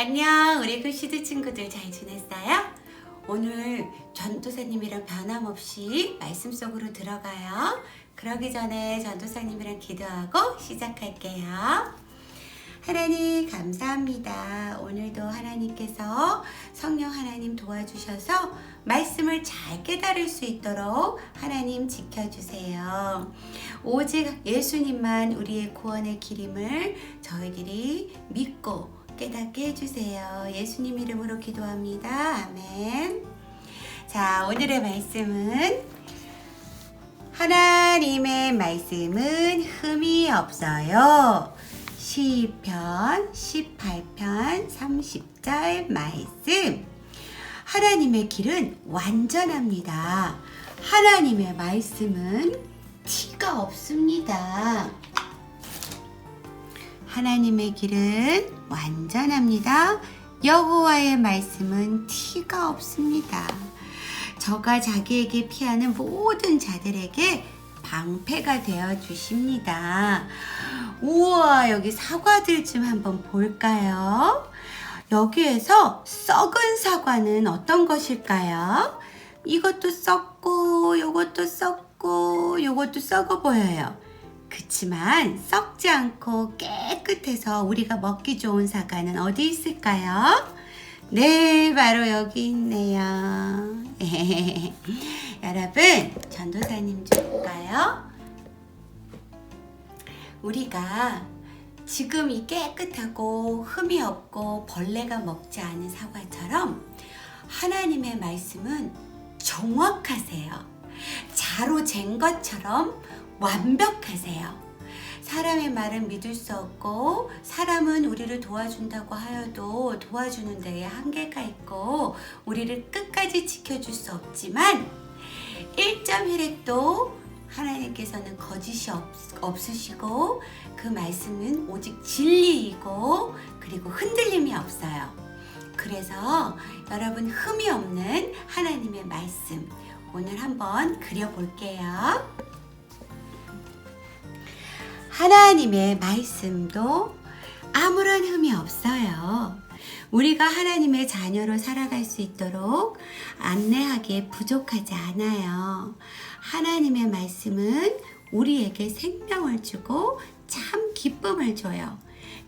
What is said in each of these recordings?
안녕, 우리 글씨드 친구들 잘 지냈어요? 오늘 전도사님이랑 변함없이 말씀 속으로 들어가요. 그러기 전에 전도사님이랑 기도하고 시작할게요. 하나님 감사합니다. 오늘도 하나님께서 성령 하나님 도와주셔서 말씀을 잘 깨달을 수 있도록 하나님 지켜주세요. 오직 예수님만 우리의 구원의 길임을 저희들이 믿고 깨닫게 해주세요. 예수님 이름으로 기도합니다. 아멘. 자, 오늘의 말씀은 하나님의 말씀은 흠이 없어요. 시편 18편 30절 말씀. 하나님의 길은 완전합니다. 하나님의 말씀은 티가 없습니다. 하나님의 길은 완전합니다. 여호와의 말씀은 티가 없습니다. 저가 자기에게 피하는 모든 자들에게 방패가 되어 주십니다. 우와, 여기 사과들 좀 한번 볼까요? 여기에서 썩은 사과는 어떤 것일까요? 이것도 썩고, 요것도 썩고, 요것도 썩어 보여요. 그치만 썩지 않고 깨끗해서 우리가 먹기 좋은 사과는 어디 있을까요? 네, 바로 여기 있네요. 여러분, 전도사님 좀 볼까요? 우리가 지금 이 깨끗하고 흠이 없고 벌레가 먹지 않은 사과처럼 하나님의 말씀은 정확하세요. 자로 잰 것처럼 완벽하세요. 사람의 말은 믿을 수 없고 사람은 우리를 도와준다고 하여도 도와주는 데에 한계가 있고 우리를 끝까지 지켜줄 수 없지만 1.1핵도 하나님께서는 거짓이 없, 없으시고 그 말씀은 오직 진리이고 그리고 흔들림이 없어요. 그래서 여러분 흠이 없는 하나님의 말씀 오늘 한번 그려볼게요. 하나님의 말씀도 아무런 흠이 없어요. 우리가 하나님의 자녀로 살아갈 수 있도록 안내하기에 부족하지 않아요. 하나님의 말씀은 우리에게 생명을 주고 참 기쁨을 줘요.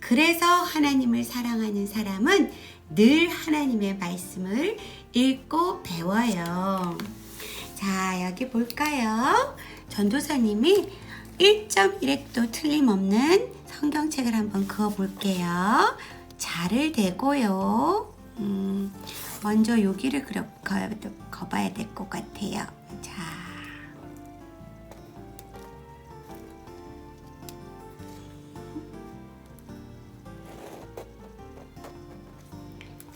그래서 하나님을 사랑하는 사람은 늘 하나님의 말씀을 읽고 배워요. 자, 여기 볼까요? 전도사님이 1.1핵도 틀림없는 성경책을 한번 그어볼게요. 자를 대고요. 음, 먼저 여기를 그려, 거, 거봐야 될 것 같아요. 자.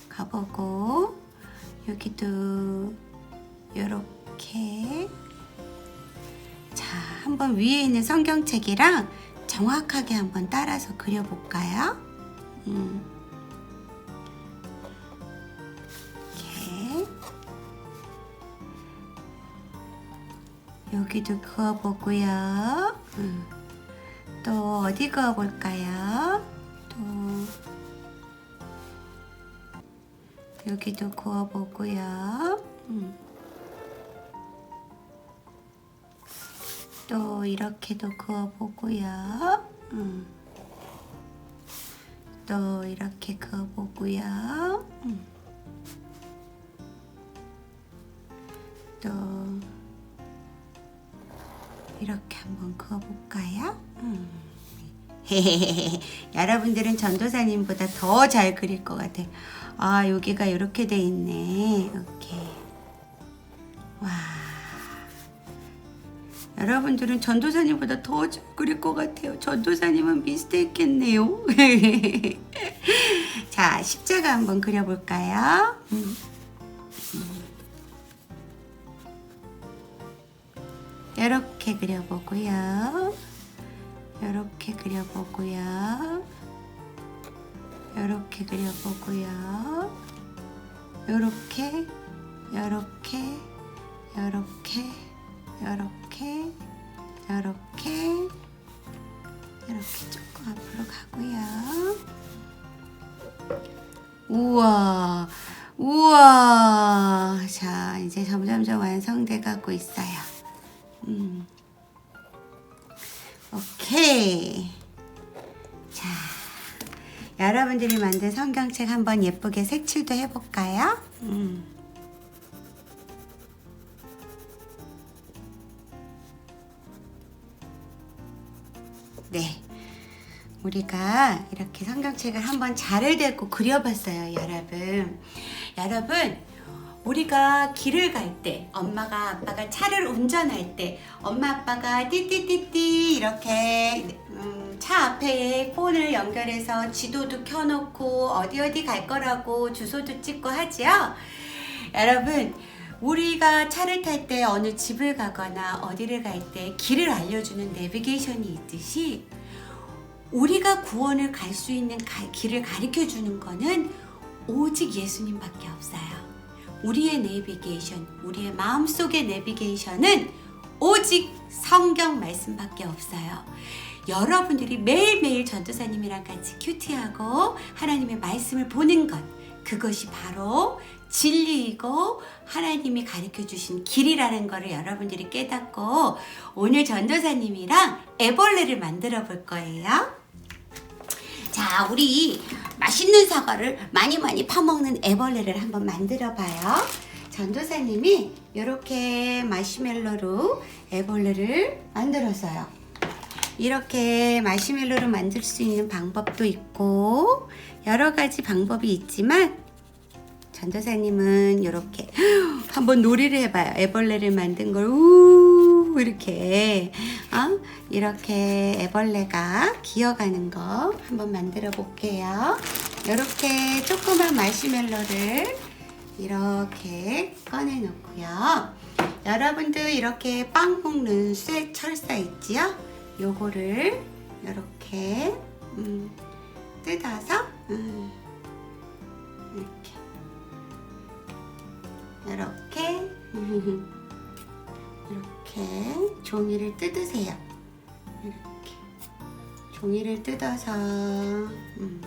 가보고 여기도 이렇게 자 한번 위에 있는 성경책이랑 정확하게 한번 따라서 그려볼까요? 음. 여기도 그어보고요. 음. 또 어디 그어볼까요? 또 여기도 구워보고요. 음. 또 이렇게도 구워보고요. 음. 또 이렇게 그어보고요. 음. 또 이렇게 한번 그어볼까요? 음. 여러분들은 전도사님보다 더 잘 그릴 것 같아요. 아, 여기가 이렇게 돼 있네. 이렇게. 여러분들은 전도사님보다 더 잘 그릴 것 같아요. 전도사님은 미스테이크했네요. 자, 십자가 한번 그려볼까요? 음. 이렇게 그려보고요. 이렇게 그려보고요. 이렇게 그려보고요. 이렇게, 이렇게, 이렇게, 이렇게, 이렇게, 이렇게 조금 앞으로 가고요. 우와, 우와. 자, 이제 점점점 완성돼 가고 있어요. 음. 오케이. 자, 여러분들이 만든 성경책 한번 예쁘게 색칠도 해볼까요? 음. 네. 우리가 이렇게 성경책을 한번 자를 대고 그려봤어요, 여러분. 여러분, 우리가 길을 갈 때, 엄마가 아빠가 차를 운전할 때, 엄마 아빠가 띠띠띠띠 이렇게 음, 차 앞에 폰을 연결해서 지도도 켜놓고 어디 어디 갈 거라고 주소도 찍고 하지요. 여러분, 우리가 차를 탈 때 어느 집을 가거나 어디를 갈 때 길을 알려주는 내비게이션이 있듯이 우리가 구원을 갈 수 있는 가- 길을 가르쳐 주는 거는 오직 예수님밖에 없어요. 우리의 내비게이션, 우리의 마음속의 내비게이션은 오직 성경 말씀밖에 없어요. 여러분들이 매일매일 전도사님이랑 같이 큐티하고 하나님의 말씀을 보는 것, 그것이 바로 진리이고 하나님이 가르쳐 주신 길이라는 것을 여러분들이 깨닫고 오늘 전도사님이랑 애벌레를 만들어 볼 거예요. 자, 우리 맛있는 사과를 많이 많이 파먹는 애벌레를 한번 만들어 봐요. 전도사님이 이렇게 마시멜로로 애벌레를 만들었어요. 이렇게 마시멜로로 만들 수 있는 방법도 있고 여러 가지 방법이 있지만 전도사님은 이렇게 한번 놀이를 해봐요. 애벌레를 만든 걸 우 이렇게 어? 이렇게 애벌레가 기어가는 거 한번 만들어 볼게요. 이렇게 조그만 마시멜로를 이렇게 꺼내 놓고요. 여러분들 이렇게 빵 먹는 쇠 철사 있지요? 요거를 이렇게 음, 뜯어서 음, 이렇게 이렇게 이렇게 종이를 뜯으세요. 이렇게 종이를 뜯어서 음,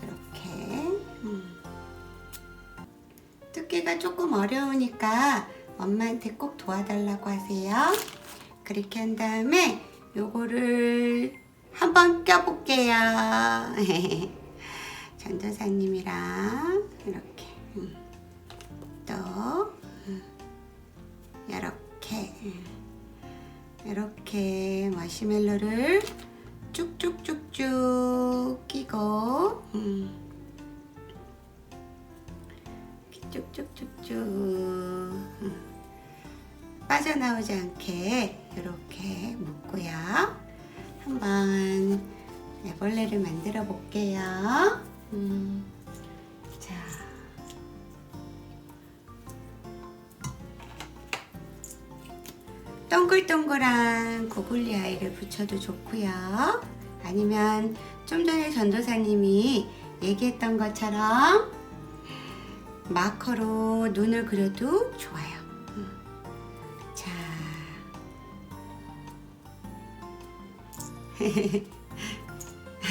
이렇게 음. 뜯기가 조금 어려우니까 엄마한테 꼭 도와달라고 하세요. 그렇게 한 다음에 요거를 한번 껴볼게요. 전도사님이랑 이렇게 음. 또 음. 이렇게 음. 이렇게 마시멜로를 쭉쭉쭉쭉 끼고 쭉쭉쭉쭉 음. 빠져나오지 않게 애벌레를 만들어 볼게요. 음. 자. 동글동글한 구글리 아이를 붙여도 좋고요. 아니면 좀 전에 전도사님이 얘기했던 것처럼 마커로 눈을 그려도 좋아요. 음. 자.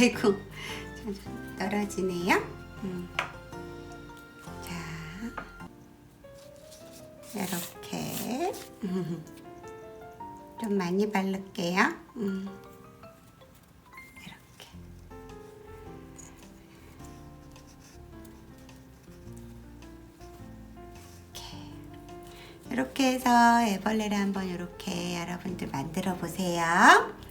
아이고, 좀 떨어지네요. 음. 자, 이렇게. 좀 많이 바를게요. 음. 이렇게. 이렇게 해서 애벌레를 한번 이렇게 여러분들 만들어 보세요.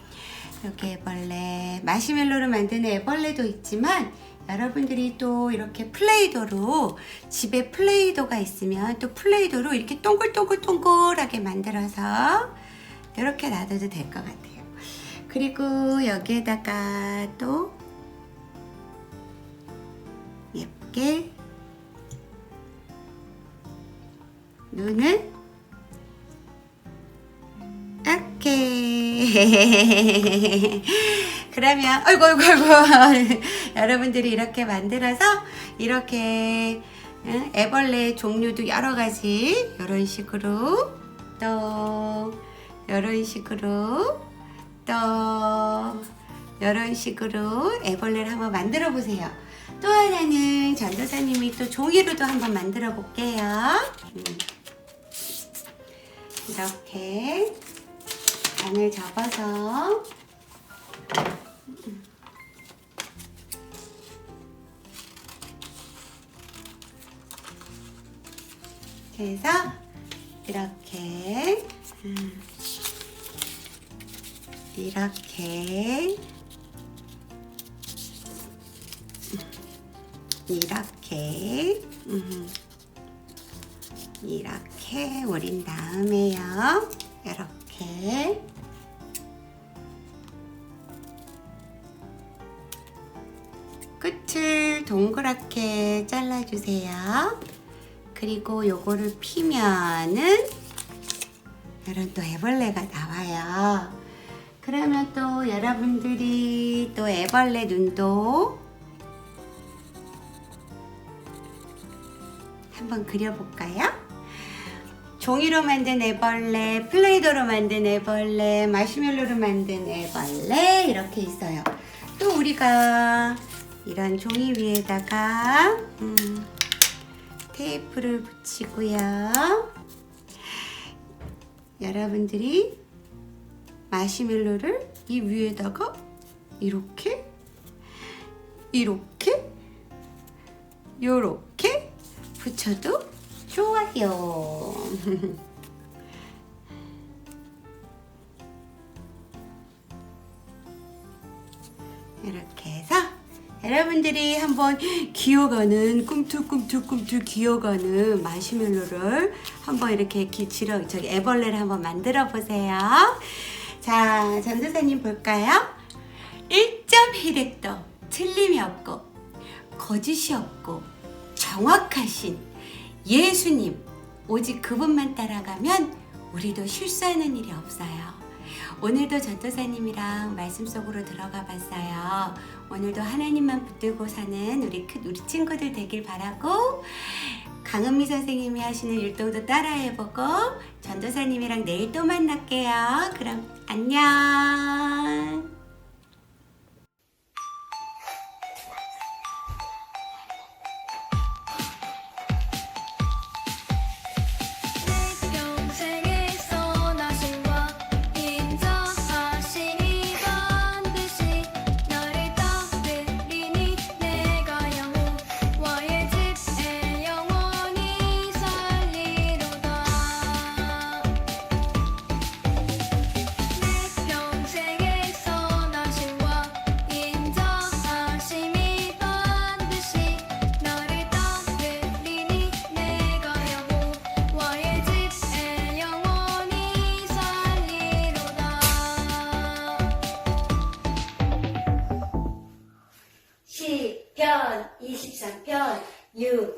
이렇게 애벌레, 마시멜로로 만드는 애벌레도 있지만 여러분들이 또 이렇게 플레이도로 집에 플레이도가 있으면 또 플레이도로 이렇게 동글동글 동글하게 만들어서 이렇게 놔둬도 될 것 같아요. 그리고 여기에다가 또 예쁘게 눈을 이렇게 그러면 아이고 아이고 아이고 여러분들이 이렇게 만들어서 이렇게 응, 애벌레 종류도 여러 가지 이런 식으로 또 이런 식으로 또 이런 식으로 애벌레를 한번 만들어 보세요. 또 하나는 전도사님이 또 종이로도 한번 만들어 볼게요. 음. 이렇게 안을 접어서. 그래서 이렇게 음, 이렇게. 이렇게. 음, 이렇게 우린 다음에요. 이렇게 끝을 동그랗게 잘라주세요. 그리고 요거를 피면은 이런 또 애벌레가 나와요. 그러면 또 여러분들이 또 애벌레 눈도 한번 그려볼까요? 종이로 만든 애벌레, 플레이도로 만든 애벌레, 마시멜로로 만든 애벌레 이렇게 있어요. 또 우리가 이런 종이 위에다가 음, 테이프를 붙이고요. 여러분들이 마시멜로를 이 위에다가 이렇게 이렇게 요렇게 붙여도 좋아요. 여러분들이 한번 기어가는 꿈틀꿈틀꿈틀 기어가는 마시멜로를 한번 이렇게 기, 지러 저기 애벌레를 한번 만들어 보세요. 자, 전도사님 볼까요? 1점 휘렉도 틀림이 없고 거짓이 없고 정확하신 예수님 오직 그분만 따라가면 우리도 실수하는 일이 없어요. 오늘도 전도사님이랑 말씀 속으로 들어가 봤어요. 오늘도 하나님만 붙들고 사는 우리 큰 우리 친구들 되길 바라고 강은미 선생님이 하시는 율동도 따라해보고 전도사님이랑 내일 또 만날게요. 그럼 안녕. 23편, 23편, 6,